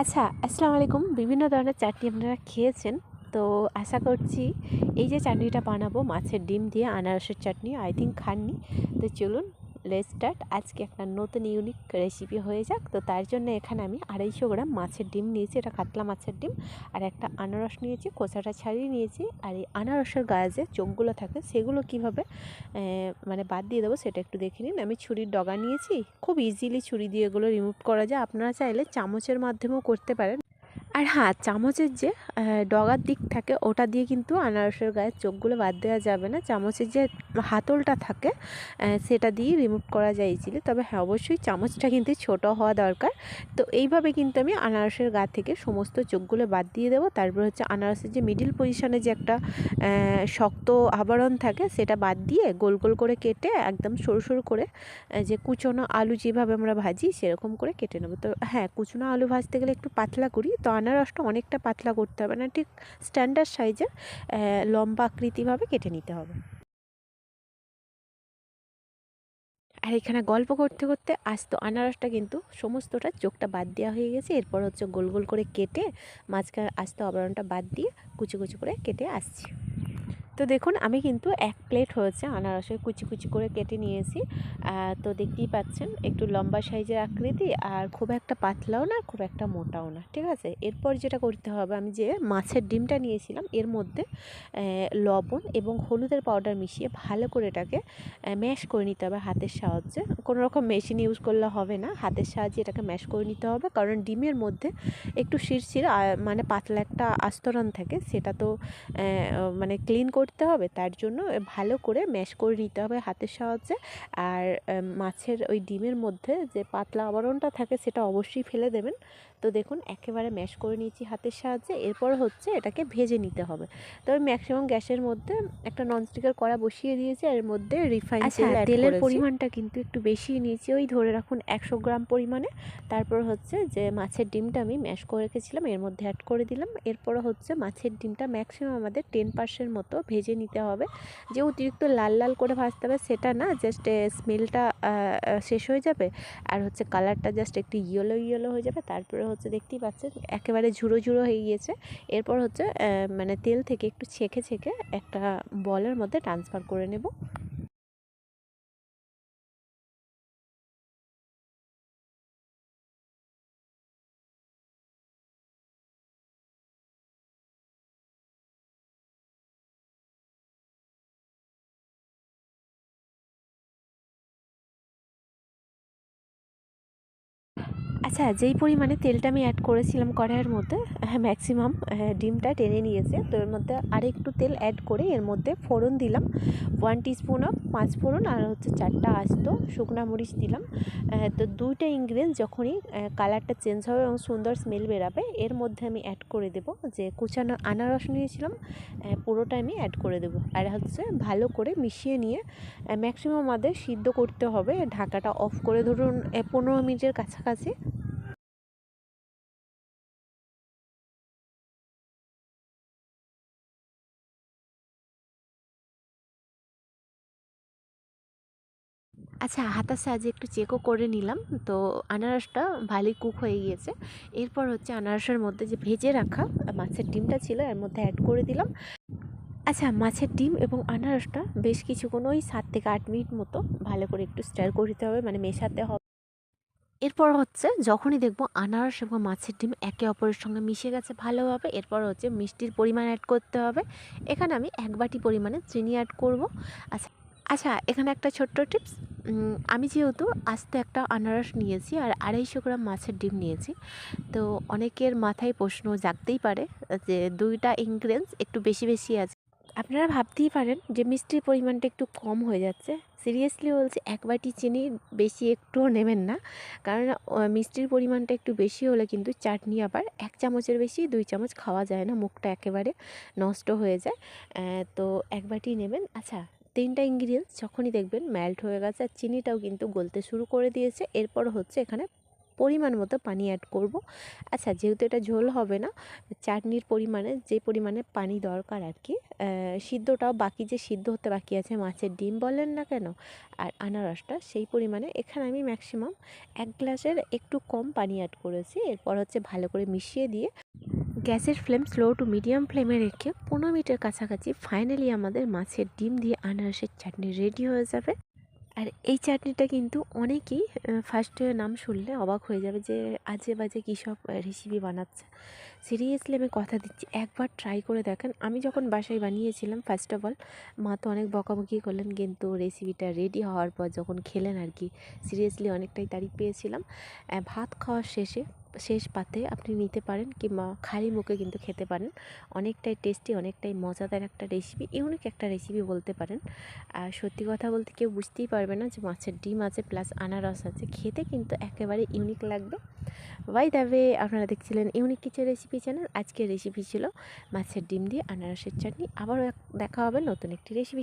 আচ্ছা আসসালামু আলাইকুম। বিভিন্ন ধরনের চাটনি আপনারা খেয়েছেন। তো আশা করছি এই যে চাটনিটা বানাবো, মাছের ডিম দিয়ে আনারসের চাটনি, আই থিঙ্ক খাননি। তো চলুন লেট স্টার্ট। আজকে একটা নতুন ইউনিক রেসিপি হয়ে যাক। তো তার জন্য এখানে আমি আড়াইশো গ্রাম মাছের ডিম নিয়েছি, এটা কাতলা মাছের ডিম। আর একটা আনারস নিয়েছি খোসাটা ছাড়িয়ে নিয়েছি। আর এই আনারসের গায়ে যে চোখগুলো থাকে, সেগুলো কীভাবে মানে বাদ দিয়ে দেবো সেটা একটু দেখে নিন। আমি ছুরির ডগা নিয়েছি। খুব ইজিলি ছুরি দিয়ে এগুলো রিমুভ করা যায়। আপনারা চাইলে চামচের মাধ্যমেও করতে পারেন। আর হ্যাঁ চামচের যে ডগার দিক থাকে, ওটা দিয়ে কিন্তু আনারসের গায়ের চোখগুলো বাদ দেওয়া যাবে না। চামচের যে হাতলটা থাকে সেটা দিয়ে রিমুভ করা যায় তবে হ্যাঁ অবশ্যই চামচটা কিন্তু ছোট হওয়া দরকার। তো এইভাবে কিন্তু আমি আনারসের গা থেকে সমস্ত চোখগুলো বাদ দিয়ে দেবো। তারপর হচ্ছে আনারসের যে মিডিল পজিশনে যে একটা শক্ত আবরণ থাকে, সেটা বাদ দিয়ে গোল গোল করে কেটে একদম সরু সরু করে যে কুচনো আলু যেভাবে আমরা ভাজি, সেরকম করে কেটে নেব। তো হ্যাঁ কুচনো আলু ভাজতে গেলে একটু পাতলা করি। তো আনারসটা অনেকটা পাতলা করতে হবে না, ঠিক স্ট্যান্ডার্ড সাইজের লম্বা আকৃতিভাবে কেটে নিতে হবে। আর এখানে গল্প করতে করতে আজ তো আনারসটা কিন্তু সমস্তটা চোখটা বাদ দেওয়া হয়ে গেছে, এরপর হচ্ছে গোল গোল করে কেটে, মাঝখানে আস্ত আবরণটা বাদ দিয়ে কুচু কুচু করে কেটে আসছি। তো দেখুন, আমি কিন্তু এক প্লেট হয়েছে আনারসের কুচি কুচি করে কেটে নিয়েছি। তো দেখতেই পাচ্ছেন, একটু লম্বা সাইজের আকৃতি আর খুব একটা পাতলাও না, খুব একটা মোটাও না, ঠিক আছে? এরপর যেটা করতে হবে, আমি যে মাছের ডিমটা নিয়েছিলাম, এর মধ্যে লবণ এবং হলুদের পাউডার মিশিয়ে ভালো করে এটাকে ম্যাশ করে নিতে হবে হাতের সাহায্যে। কোনো রকম মেশিন ইউজ করলে হবে না, হাতের সাহায্যে এটাকে ম্যাশ করে নিতে হবে। কারণ ডিমের মধ্যে একটু শিরশির মানে পাতলা একটা আস্তরণ থাকে, সেটা তো মানে ক্লিন করে করতে হবে তার জন্য ভালো করে ম্যাশ করে নিতে হবে হাতের সাহায্যে। আর মাছের ওই ডিমের মধ্যে যে পাতলা আবরণটা থাকে সেটা অবশ্যই ফেলে দেবেন। তো দেখুন একেবারে ম্যাশ করে নিয়েছি হাতের সাহায্যে। এরপর হচ্ছে এটাকে ভেজে নিতে হবে। তবে ম্যাক্সিমাম গ্যাসের মধ্যে একটা ননস্টিকের কড়া বসিয়ে দিয়েছি আর এর মধ্যে রিফাইন আচ্ছা, তেলের পরিমাণটা কিন্তু একটু বেশি নিয়েছি ওই ধরে রাখুন একশো গ্রাম পরিমাণে। তারপর হচ্ছে যে মাছের ডিমটা আমি ম্যাশ করে রেখেছিলাম এর মধ্যে অ্যাড করে দিলাম। এরপর হচ্ছে মাছের ডিমটা ম্যাক্সিমাম আমাদের টেন পার্সেন্ট মতো ভেজে নিতে হবে। যে অতিরিক্ত লাল লাল করে ভাজতে হবে সেটা না জাস্ট স্মেলটা শেষ হয়ে যাবে। আর হচ্ছে কালারটা জাস্ট একটু ইয়েলো ইয়েলো হয়ে যাবে। তারপরে হচ্ছে দেখতেই পাচ্ছেন, একেবারে ঝুড়ো ঝুড়ো হয়ে গিয়েছে। এরপর হচ্ছে মানে তেল থেকে একটু ছেঁকে ছেঁকে একটা বলের মধ্যে ট্রান্সফার করে নেব। আচ্ছা যেই পরিমাণে তেলটা আমি অ্যাড করেছিলাম কড়াইয়ের মধ্যে হ্যাঁ ম্যাক্সিমাম ডিমটা টেনে নিয়েছে। তো এর মধ্যে আরেকটু তেল অ্যাড করে এর মধ্যে ফোড়ন দিলাম। ওয়ান টিস্পুন অফ পাঁচ ফোড়ন আর হচ্ছে চারটা আস্ত শুকনা মরিচ দিলাম। তো দুইটা ইনগ্রিডিয়েন্ট যখনই কালারটা চেঞ্জ হবে এবং সুন্দর স্মেল বেরাবে, এর মধ্যে আমি অ্যাড করে দেব যে কুচানো আনারস নিয়েছিলাম পুরোটা আমি অ্যাড করে দেব। আর হচ্ছে ভালো করে মিশিয়ে নিয়ে ম্যাক্সিমাম আমাদের সিদ্ধ করতে হবে। ঢাকাটা অফ করে ধরুন পনেরো মিনিটের কাছাকাছি। আচ্ছা হাতার সাহায্যে একটু চেকও করে নিলাম। তো আনারসটা ভালোই কুক হয়ে গিয়েছে। এরপর হচ্ছে আনারসের মধ্যে যে ভেজে রাখা মাছের ডিমটা ছিল, এর মধ্যে অ্যাড করে দিলাম। আচ্ছা মাছের ডিম এবং আনারসটা বেশ কিছুক্ষণ ওই সাত থেকে আট মিনিট মতো ভালো করে একটু স্টার করতে হবে মানে মেশাতে হবে। এরপর হচ্ছে যখনই দেখব আনারস এবং মাছের ডিম একে অপরের সঙ্গে মিশে গেছে ভালোভাবে, এরপর হচ্ছে মিষ্টির পরিমাণ অ্যাড করতে হবে। এখানে আমি এক বাটি পরিমাণে চিনি অ্যাড করব। আচ্ছা আচ্ছা এখানে একটা ছোট্ট টিপস। আমি যেহেতু আস্তে একটা আনারস নিয়েছি আর আড়াইশো গ্রাম মাছের ডিম নিয়েছি, তো অনেকের মাথায় প্রশ্ন জাগতেই পারে যে দুইটা ইনগ্রেডিয়েন্টস একটু বেশি বেশি আছে। আপনারা ভাবতেই পারেন যে মিষ্টির পরিমাণটা একটু কম হয়ে যাচ্ছে। সিরিয়াসলি বলছি, এক বাটি চিনি বেশি একটুও নেবেন না। কারণ মিষ্টির পরিমাণটা একটু বেশি হলে কিন্তু চাটনি আবার এক চামচের বেশি, দুই চামচ খাওয়া যায় না, মুখটা একেবারে নষ্ট হয়ে যায়। তো এক বাটি নেবেন। আচ্ছা তিনটা ইনগ্রিডিয়েন্টস যখনই দেখবেন মেল্ট হয়ে গেছে আর চিনিটাও কিন্তু গলতে শুরু করে দিয়েছে। এরপর হচ্ছে এখানে পরিমাণ মতো পানি অ্যাড করব। আচ্ছা যেহেতু এটা ঝোল হবে না, চাটনির পরিমাণে, যে পরিমাণে পানি দরকার আর কি সিদ্ধটাও বাকি যে সিদ্ধ হতে বাকি আছে, মাছের ডিম বলেন না কেন, আর আনারসটা, সেই পরিমাণে এখানে আমি ম্যাক্সিমাম এক গ্লাসের একটু কম পানি অ্যাড করেছি। এরপর হচ্ছে ভালো করে মিশিয়ে দিয়ে গ্যাসের ফ্লেম স্লো টু মিডিয়াম ফ্লেমে রেখে পনেরো মিনিটের কাছাকাছি ফাইনালি আমাদের মাছের ডিম দিয়ে আনারসের চাটনি রেডি হয়ে যাবে। আর এই চাটনিটা কিন্তু অনেকেই ফার্স্টে নাম শুনলে অবাক হয়ে যাবে যে আজে বাজে কী সব রেসিপি বানাচ্ছে। সিরিয়াসলি আমি কথা দিচ্ছি, একবার ট্রাই করে দেখেন। আমি যখন বাসায় বানিয়েছিলাম ফার্স্ট অফ অল মা তো অনেক বকাবকি করলেন, কিন্তু রেসিপিটা রেডি হওয়ার পর যখন খেলেন আর কি সিরিয়াসলি অনেকটাই তারিখ পেয়েছিলাম। ভাত খাওয়ার শেষে শেষ পাতে আপনি নিতে পারেন কিংবা খালি মুখে কিন্তু খেতে পারেন। অনেকটাই টেস্টি অনেকটাই মজাদার একটা রেসিপি ইউনিক একটা রেসিপি বলতে পারেন। আর সত্যি কথা বলতে কেউ বুঝতেই পারবে না যে মাছের ডিম আছে প্লাস আনারস আছে। খেতে কিন্তু একেবারে ইউনিক লাগবে। বাই দাবে আপনারা দেখছিলেন ইউনিক কিছু রেসিপি চ্যানেল আজকের রেসিপি ছিল মাছের ডিম দিয়ে আনারসের চাটনি। আবারও দেখা হবে নতুন একটি রেসিপি